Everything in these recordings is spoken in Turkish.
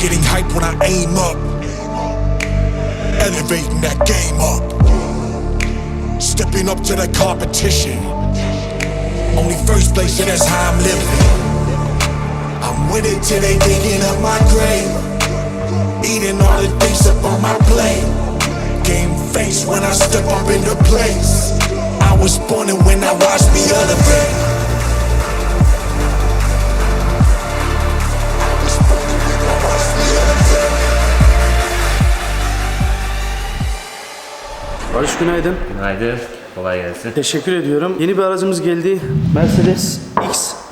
Getting hype when I aim up. Elevating that game up. Stepping up to the competition. Only first place, and that's how I'm living. I'm with it till they digging up my grave. Eating all the things up on my plate. Game face when I step up into place. I was born and when I watch me elevate. Barış günaydın. Günaydın. Kolay gelsin. Teşekkür ediyorum. Yeni bir aracımız geldi. Mercedes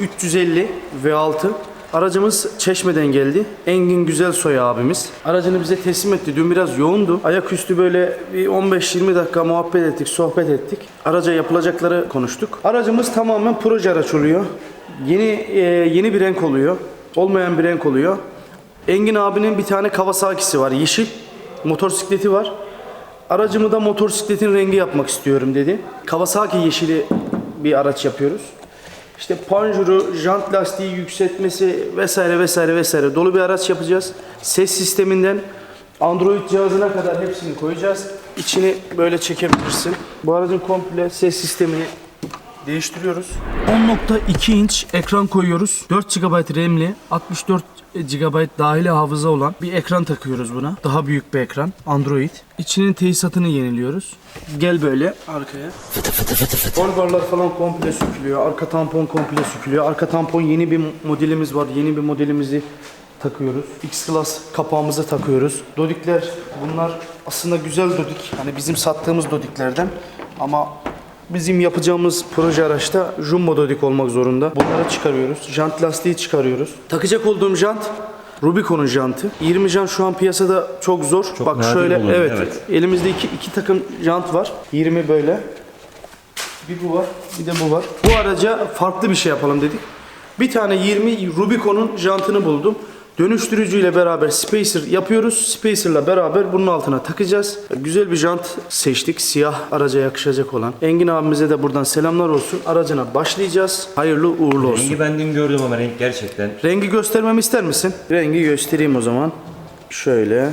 X350 V6. Aracımız Çeşme'den geldi. Engin Güzelsoy abimiz. Aracını bize teslim etti. Dün biraz yoğundu. Ayaküstü böyle bir 15-20 dakika muhabbet ettik, sohbet ettik. Araca yapılacakları konuştuk. Aracımız tamamen proje araç oluyor. Yeni e, yeni bir renk oluyor. Olmayan bir renk oluyor. Engin abinin bir tane Kawasaki'si var. Yeşil. Motosikleti var. Aracımı da motosikletin rengi yapmak istiyorum dedi. Kawasaki yeşili bir araç yapıyoruz. İşte panjuru, jant lastiği yükseltmesi vesaire vesaire vesaire dolu bir araç yapacağız. Ses sisteminden Android cihazına kadar hepsini koyacağız. İçini böyle çekebilirsin. Bu aracın komple ses sistemini değiştiriyoruz. 10.2 inç ekran koyuyoruz. 4 GB RAM'li, 64 GB dahili hafıza olan bir ekran takıyoruz buna. Daha büyük bir ekran. Android. İçinin tesisatını yeniliyoruz. Gel böyle arkaya. Kolbarlar falan komple sökülüyor. Arka tampon komple sökülüyor. Arka tampon yeni bir modelimiz var. Yeni bir modelimizi takıyoruz. X-Class kapağımızı takıyoruz. Dodikler bunlar aslında güzel dodik. Hani bizim sattığımız dodiklerden ama bizim yapacağımız proje araçta jumbo dodik olmak zorunda. Bunları çıkarıyoruz. Jant lastiği çıkarıyoruz. Takacak olduğum jant Rubicon'un jantı. 20 jant şu an piyasada çok zor. Bak nadir şöyle bulunuyor, evet, evet. Elimizde iki, iki takım jant var. 20 böyle. Bir bu var, bir de bu var. Bu araca farklı bir şey yapalım dedik. Bir tane 20 Rubicon'un jantını buldum. Dönüştürücüyle beraber spacer yapıyoruz. Spacer'la beraber bunun altına takacağız. Güzel bir jant seçtik. Siyah araca yakışacak olan. Engin abimize de buradan selamlar olsun. Aracına başlayacağız. Hayırlı uğurlu olsun. Rengi ben dün gördüm ama renk gerçekten Rengi göstermemi ister misin? Rengi göstereyim o zaman. Şöyle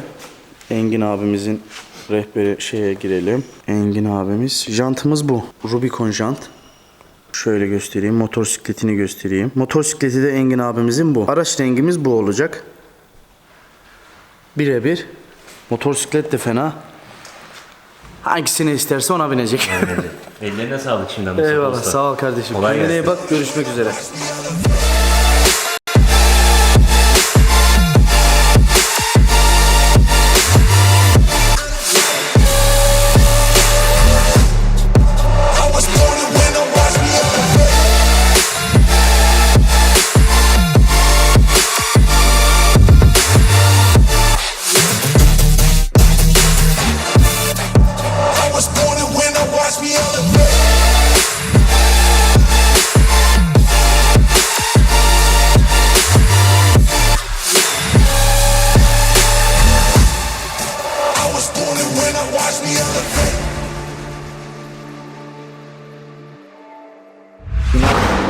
Engin abimizin rehberi şeye girelim. Engin abimiz. Jantımız bu. Rubicon jant. Şöyle göstereyim. Motosikletini göstereyim. Motosikleti de Engin abimizin bu. Araç rengimiz bu olacak. Birebir. Motosiklet de fena. Hangisini isterse ona binecek. ellerine sağlık şimdiden Mustafa Eyvallah Usta. sağ ol kardeşim. Kolay Kendine iyi gelsin. bak. Görüşmek üzere.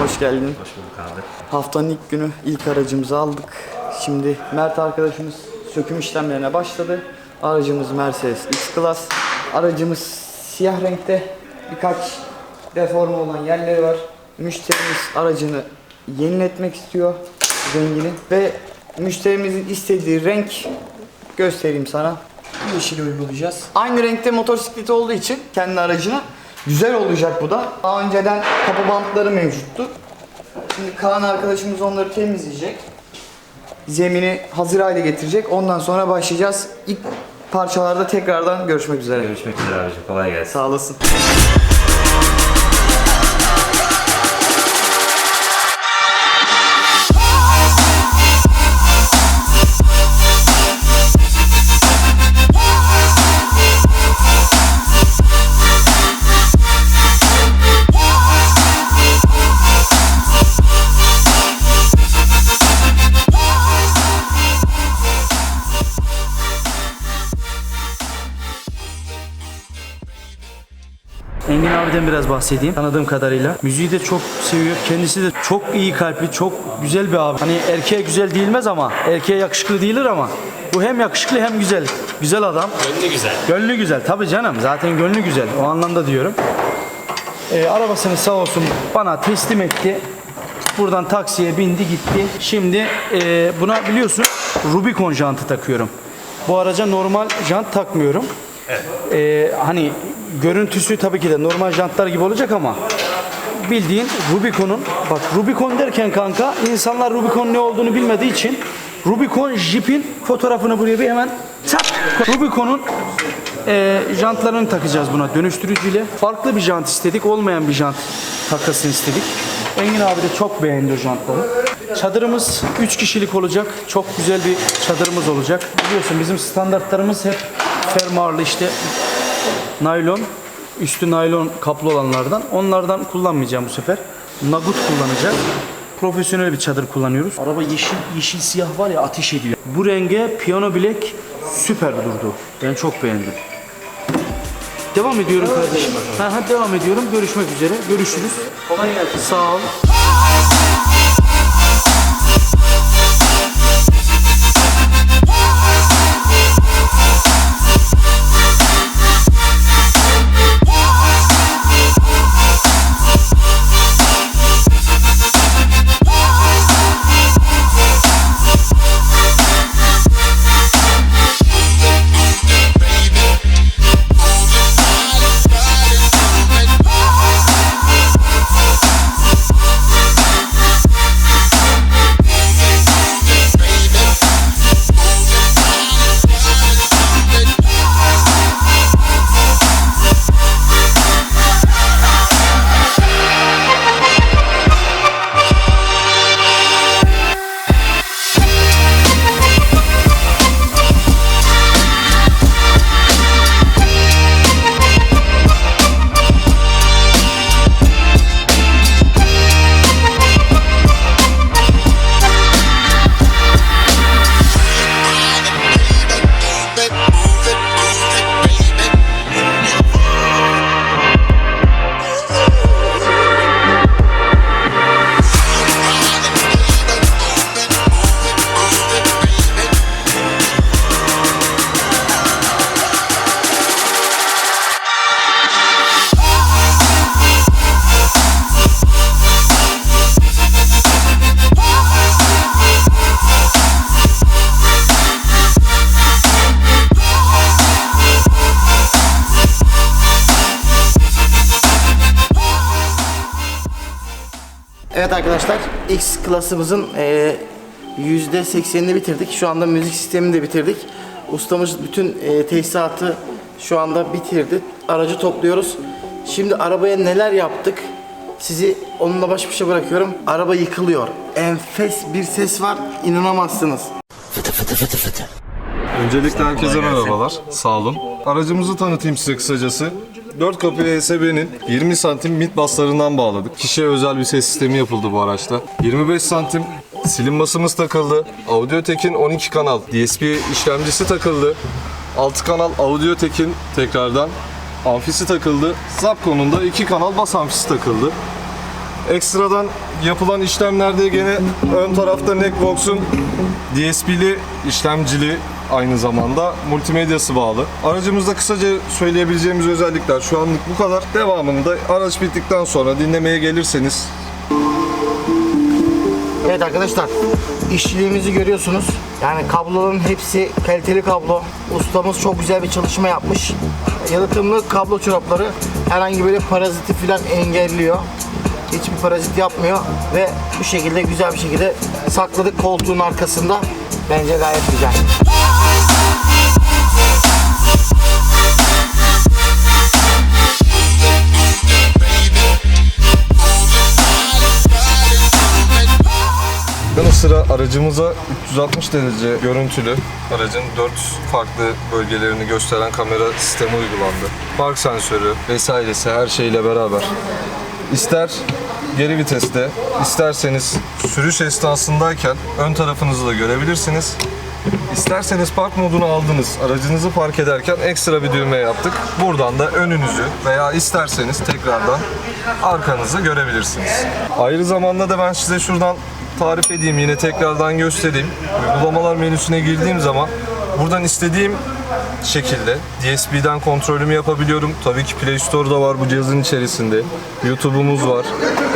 Hoş geldin. Hoş bulduk abi. Haftanın ilk günü ilk aracımızı aldık. Şimdi Mert arkadaşımız söküm işlemlerine başladı. Aracımız Mercedes X-Class. Aracımız siyah renkte. Birkaç deforme olan yerleri var. Müşterimiz aracını yeniletmek istiyor rengini ve müşterimizin istediği renk göstereyim sana. Yeşil uygulayacağız. Aynı renkte motosikleti olduğu için kendi aracına güzel olacak bu da. Daha önceden kapı bantları mevcuttu. Şimdi Kaan arkadaşımız onları temizleyecek. Zemini hazır hale getirecek. Ondan sonra başlayacağız. İlk parçalarda tekrardan görüşmek üzere. Görüşmek üzere abicim. Kolay gelsin. Sağ olasın. Engin abiden biraz bahsedeyim tanıdığım kadarıyla. Müziği de çok seviyor. Kendisi de çok iyi kalpli, çok güzel bir abi. Hani erkeğe güzel değilmez ama erkeğe yakışıklı değilir ama bu hem yakışıklı hem güzel. Güzel adam. Gönlü güzel. Gönlü güzel. Tabii canım. Zaten gönlü güzel. O anlamda diyorum. Ee, arabasını sağ olsun bana teslim etti. Buradan taksiye bindi gitti. Şimdi e, buna biliyorsun Rubicon jantı takıyorum. Bu araca normal jant takmıyorum. Ee, hani görüntüsü tabii ki de normal jantlar gibi olacak ama bildiğin Rubicon'un bak Rubicon derken kanka insanlar Rubicon ne olduğunu bilmediği için Rubicon Jeep'in fotoğrafını buraya bir hemen çat Rubicon'un e, jantlarını takacağız buna dönüştürücüyle. Farklı bir jant istedik. Olmayan bir jant takasını istedik. Engin abi de çok beğendi o jantları. Çadırımız 3 kişilik olacak. Çok güzel bir çadırımız olacak. Biliyorsun bizim standartlarımız hep fermuarlı işte naylon, üstü naylon kaplı olanlardan. Onlardan kullanmayacağım bu sefer. Nagut kullanacağım. Profesyonel bir çadır kullanıyoruz. Araba yeşil, yeşil siyah var ya ateş ediyor. Bu renge piyano bilek süper durdu. Ben çok beğendim. Devam ediyorum kardeşim. Ha, ha, devam ediyorum. Görüşmek üzere. Görüşürüz. Kolay gelsin. Sağ ol. Klasımızın e, %80'ini bitirdik. Şu anda müzik sistemini de bitirdik. Ustamız bütün e, tesisatı şu anda bitirdi. Aracı topluyoruz. Şimdi arabaya neler yaptık? Sizi onunla baş başa bırakıyorum. Araba yıkılıyor. Enfes bir ses var. inanamazsınız. Öncelikle herkese merhabalar. Sağ olun. Aracımızı tanıtayım size kısacası. 4 kapı ESB'nin 20 santim mid baslarından bağladık. Kişiye özel bir ses sistemi yapıldı bu araçta. 25 santim silinmasımız takıldı. Audiotek'in 12 kanal DSP işlemcisi takıldı. 6 kanal Audiotek'in tekrardan amfisi takıldı. Zapcon'un da 2 kanal bas amfisi takıldı. Ekstradan yapılan işlemlerde gene ön tarafta Neckbox'un DSP'li işlemcili aynı zamanda multimedyası bağlı. Aracımızda kısaca söyleyebileceğimiz özellikler şu anlık bu kadar. Devamını da araç bittikten sonra dinlemeye gelirseniz Evet arkadaşlar işçiliğimizi görüyorsunuz. Yani kabloların hepsi kaliteli kablo. Ustamız çok güzel bir çalışma yapmış. Yalıtımlı kablo çorapları herhangi böyle paraziti falan engelliyor. Hiçbir parazit yapmıyor ve bu şekilde güzel bir şekilde sakladık koltuğun arkasında. Bence gayet güzel. yanı sıra aracımıza 360 derece görüntülü aracın 4 farklı bölgelerini gösteren kamera sistemi uygulandı. Park sensörü vesairesi her şeyle beraber. İster geri viteste, isterseniz sürüş esnasındayken ön tarafınızı da görebilirsiniz. İsterseniz park modunu aldınız. Aracınızı park ederken ekstra bir düğme yaptık. Buradan da önünüzü veya isterseniz tekrardan arkanızı görebilirsiniz. Ayrı zamanda da ben size şuradan tarif edeyim yine tekrardan göstereyim. Uygulamalar menüsüne girdiğim zaman buradan istediğim şekilde DSP'den kontrolümü yapabiliyorum. Tabii ki Play Store'da var bu cihazın içerisinde. YouTube'umuz var.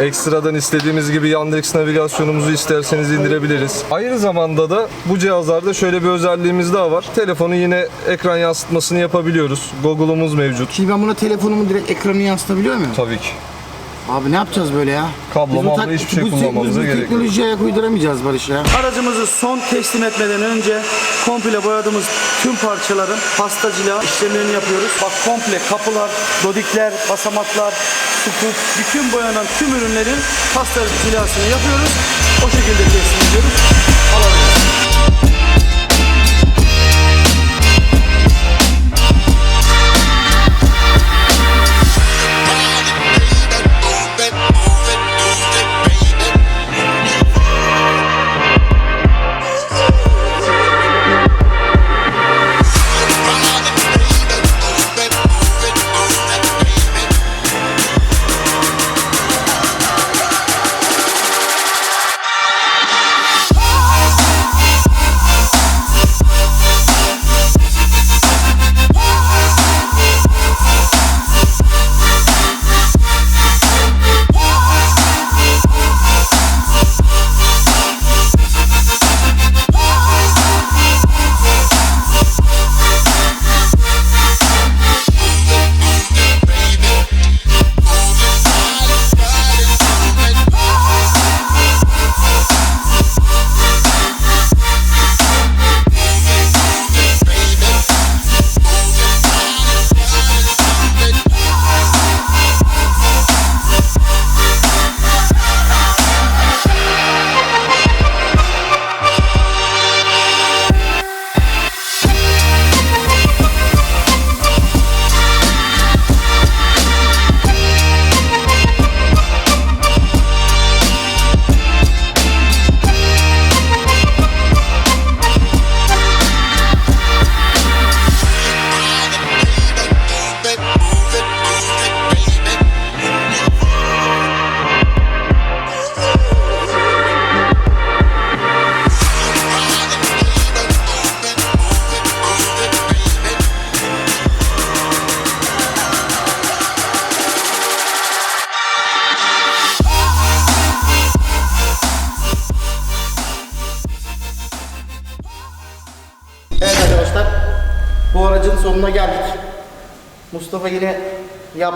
Ekstradan istediğimiz gibi Yandex navigasyonumuzu isterseniz indirebiliriz. Aynı zamanda da bu cihazlarda şöyle bir özelliğimiz daha var. Telefonu yine ekran yansıtmasını yapabiliyoruz. Google'umuz mevcut. Şimdi ben buna telefonumu direkt ekranı yansıtabiliyor muyum? Tabii ki. Abi ne yapacağız böyle ya? Kablo, Biz bu mablo tak- hiçbir şey bu- kullanmamıza bu gerek yok. teknolojiye ayak uyduramayacağız Barış ya. Aracımızı son teslim etmeden önce komple boyadığımız tüm parçaların pastacıyla işlemlerini yapıyoruz. Bak komple kapılar, dodikler, basamaklar, sukuk, bütün boyanan tüm ürünlerin pastacılasını yapıyoruz. O şekilde teslim ediyoruz. Alabiliriz.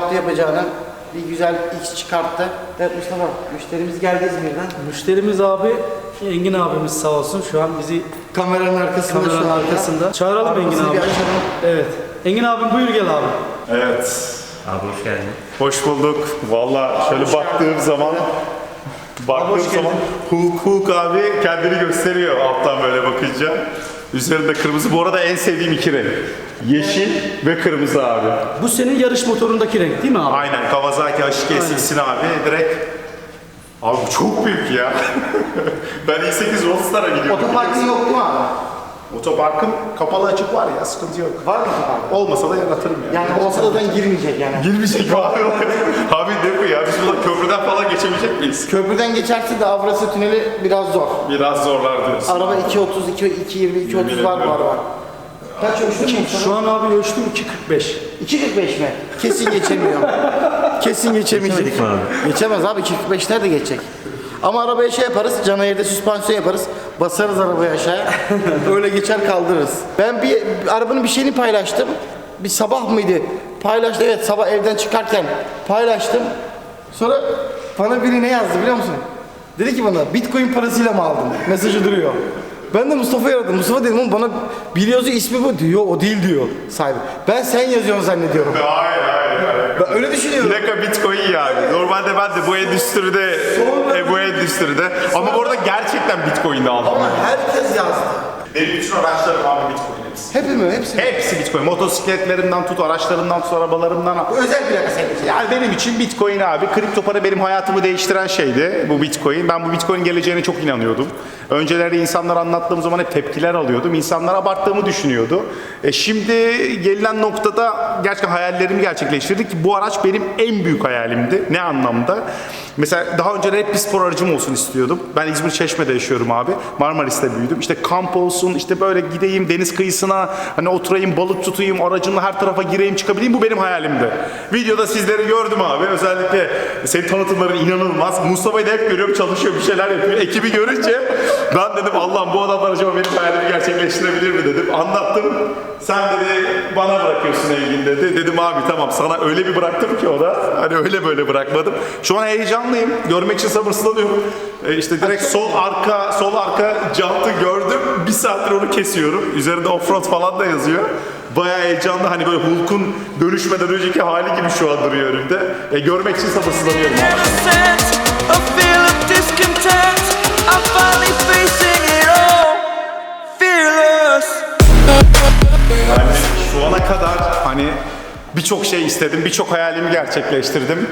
Yaptı yapacağını. Bir güzel X çıkarttı. Evet Mustafa müşterimiz geldi İzmir'den. Müşterimiz abi Engin abimiz sağ olsun şu an bizi Kameranın arkasında şu kameranın anda. arkasında. Çağıralım Engin abi. Evet. Engin abim buyur gel abi. Evet, Abi hoş geldin. hoş bulduk. Valla şöyle baktığım zaman, baktığım zaman Hulk, Hulk abi kendini gösteriyor alttan böyle bakınca. Üzerinde kırmızı. Bu arada en sevdiğim iki renk. Yeşil ve kırmızı abi. Bu senin yarış motorundaki renk değil mi abi? Aynen Kawasaki H2 SX'in abi direkt. Abi bu çok büyük ya. ben i8 Roadster'a gidiyorum. Otoparkın yok mi abi? Otoparkım kapalı açık var ya sıkıntı yok. Var mı otopark? Olmasa da yaratırım ya. Yani olsa da ben girmeyecek yani. Girmeyecek mi abi? abi ne bu ya? Biz burada köprüden falan geçebilecek miyiz? Köprüden geçerse de Avrasya Tüneli biraz zor. Biraz zorlar diyorsun. Araba 2.30, 2, 2.20, 2.30 var bu araba. Kaç ölçtün mü? Şu an abi ölçtüm 2.45. 2.45 mi? Kesin geçemiyor. Kesin geçemeyecek. Geçemedik mi abi? Geçemez abi 2.45 nerede geçecek? Ama arabaya şey yaparız, canayırda süspansiyon yaparız. Basarız arabayı aşağıya. Öyle geçer kaldırırız. Ben bir, bir arabanın bir şeyini paylaştım. Bir sabah mıydı? Paylaştım. Evet sabah evden çıkarken paylaştım. Sonra bana biri ne yazdı biliyor musun? Dedi ki bana bitcoin parasıyla mı aldın? Mesajı duruyor. Ben de Mustafa'yı aradım. Mustafa dedim oğlum bana biri yazıyor ismi bu diyor. O değil diyor sahibi. Ben sen yazıyorsun zannediyorum. Hayır hayır hayır. Ben öyle düşünüyorum. Plaka bitcoin yani. Normalde ben de bu endüstride, e, bu endüstride. Ama bu arada gerçekten bitcoin aldım. Ama herkes yazdı. Benim bütün araçlarım abi Bitcoin hepsi. Hep mi? Hepsi. Hepsi Bitcoin. Motosikletlerimden tut, araçlarımdan tut, arabalarımdan. Bu özel plaka senin için. Yani benim için Bitcoin abi. Kripto para benim hayatımı değiştiren şeydi bu Bitcoin. Ben bu Bitcoin geleceğine çok inanıyordum. Önceleri insanlara anlattığım zaman hep tepkiler alıyordum. İnsanlar abarttığımı düşünüyordu. E şimdi gelinen noktada gerçekten hayallerimi gerçekleştirdik. Bu araç benim en büyük hayalimdi. Ne anlamda? Mesela daha önce hep bir spor aracım olsun istiyordum. Ben İzmir Çeşme'de yaşıyorum abi. Marmaris'te büyüdüm. İşte kamp olsun, işte böyle gideyim deniz kıyısına, hani oturayım, balık tutayım, aracımla her tarafa gireyim, çıkabileyim. Bu benim hayalimdi. Videoda sizleri gördüm abi. Özellikle senin tanıtımların inanılmaz. Mustafa'yı da hep görüyorum çalışıyor, bir şeyler yapıyor. Ekibi görünce ben dedim Allah'ım bu adamlar acaba benim hayalimi gerçekleştirebilir mi dedim. Anlattım. Sen dedi bana bırakıyorsun Engin dedi. Dedim abi tamam sana öyle bir bıraktım ki o da. Hani öyle böyle bırakmadım. Şu an heyecanlıyım. Görmek için sabırsızlanıyorum. E işte direkt sol arka sol arka jantı gördüm. Bir saattir onu kesiyorum. Üzerinde offroad falan da yazıyor. Bayağı heyecanlı hani böyle Hulk'un dönüşmeden önceki hali gibi şu an duruyor önümde. E, görmek için sabırsızlanıyorum. Yani şu ana kadar hani birçok şey istedim, birçok hayalimi gerçekleştirdim.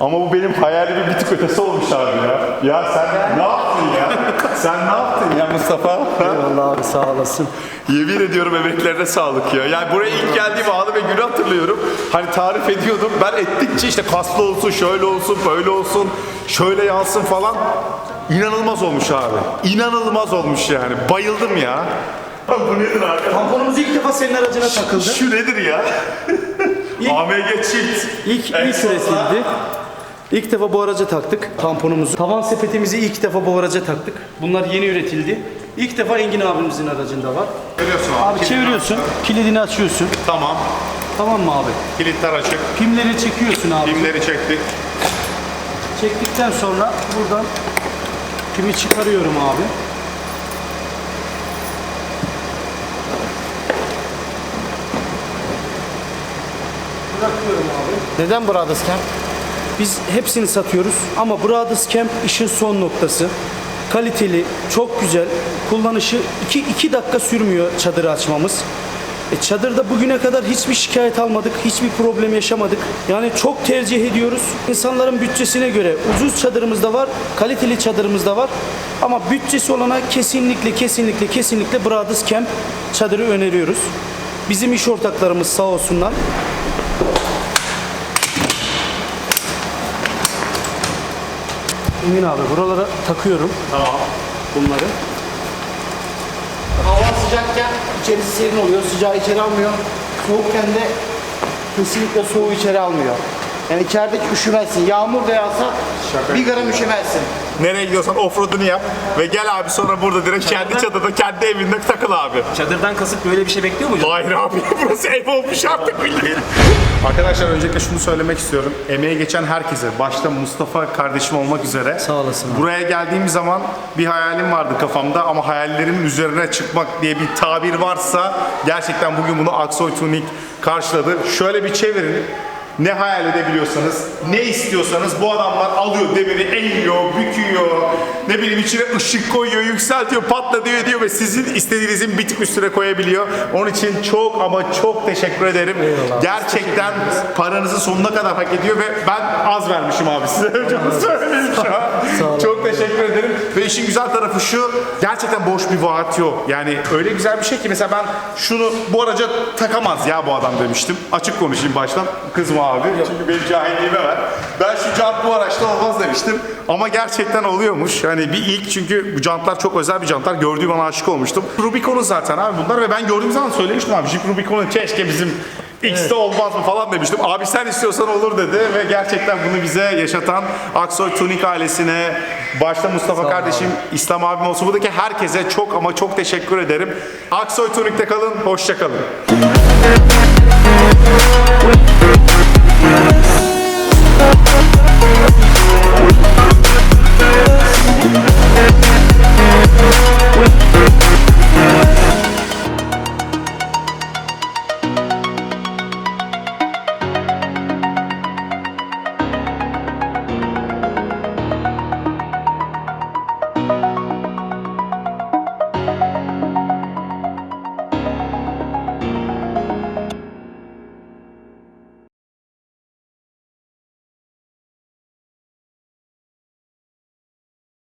Ama bu benim hayalimin bir tık ötesi olmuş abi ya. Ya sen ne yaptın ya? Sen ne yaptın ya Mustafa? Eyvallah abi sağ olasın. Yemin ediyorum emeklerine sağlık ya. Yani buraya ilk geldiğim anı ve günü hatırlıyorum. Hani tarif ediyordum. Ben ettikçe işte kaslı olsun, şöyle olsun, böyle olsun, şöyle yansın falan. İnanılmaz olmuş abi. İnanılmaz olmuş yani. Bayıldım ya. Bu nedir abi? Tamponumuz ilk defa senin aracına takıldı. Şu nedir ya? AMG çift. İlk, ilk üretildi. İlk defa bu araca taktık tamponumuzu. Tavan sepetimizi ilk defa bu araca taktık. Bunlar yeni üretildi. İlk defa Engin abimizin aracında var. Görüyorsun abi. Abi çeviriyorsun, kilidini açıyorsun. Tamam. Tamam mı abi? Kilitler açık. Pimleri çekiyorsun abi. Pimleri çektik. Çektikten sonra buradan pimi çıkarıyorum abi. Bırakıyorum abi. Neden Camp? Biz hepsini satıyoruz ama Brothers Camp işin son noktası. Kaliteli, çok güzel. Kullanışı 2 dakika sürmüyor çadırı açmamız. E, çadırda bugüne kadar hiçbir şikayet almadık, hiçbir problem yaşamadık. Yani çok tercih ediyoruz. İnsanların bütçesine göre ucuz çadırımız da var, kaliteli çadırımız da var. Ama bütçesi olana kesinlikle kesinlikle kesinlikle Brothers Camp çadırı öneriyoruz. Bizim iş ortaklarımız sağ olsunlar. Emin abi buralara takıyorum Tamam. bunları. Hava sıcakken içerisi serin oluyor. Sıcağı içeri almıyor. Soğukken de kesinlikle soğuğu içeri almıyor. Yani içeride üşümezsin. Yağmur da yağsa bir gram üşümezsin. Nereye gidiyorsan offroad'unu yap ve gel abi sonra burada direkt kendi çadırda, kendi evinde takıl abi. Çadırdan kasıp böyle bir şey bekliyor muydun? Hayır abi burası ev olmuş artık bildiğin. Arkadaşlar öncelikle şunu söylemek istiyorum. Emeği geçen herkese, başta Mustafa kardeşim olmak üzere. Sağ olasın abi. Buraya geldiğim zaman bir hayalim vardı kafamda ama hayallerimin üzerine çıkmak diye bir tabir varsa gerçekten bugün bunu Aksoy Tunik karşıladı. Şöyle bir çevirin. Ne hayal edebiliyorsanız, ne istiyorsanız bu adamlar alıyor demiri eğiyor, büküyor, ne bileyim içine ışık koyuyor, yükseltiyor, patlatıyor ediyor ve sizin istediğinizin bir tık üstüne koyabiliyor. Onun için çok ama çok teşekkür ederim. Gerçekten paranızı sonuna kadar hak ediyor ve ben az vermişim abi size önce bunu söyleyeyim şu an. Çok teşekkür ederim. Ve işin güzel tarafı şu, gerçekten boş bir vaat yok. Yani öyle güzel bir şey ki mesela ben şunu bu araca takamaz ya bu adam demiştim. Açık konuşayım baştan. Kızma abi. Çünkü benim cahilliğime ver. Ben şu jant bu araçta olmaz demiştim. Ama gerçekten oluyormuş. Yani bir ilk çünkü bu jantlar çok özel bir jantlar. Gördüğüm an aşık olmuştum. Rubicon'un zaten abi bunlar ve ben gördüğüm zaman söylemiştim abi. Jeep Rubicon'un keşke bizim X'te olmaz mı falan demiştim. Abi sen istiyorsan olur dedi ve gerçekten bunu bize yaşatan Aksoy Tunik ailesine, başta Mustafa kardeşim, İslam abim olsun buradaki herkese çok ama çok teşekkür ederim. Aksoy Tunik'te kalın, hoşça kalın.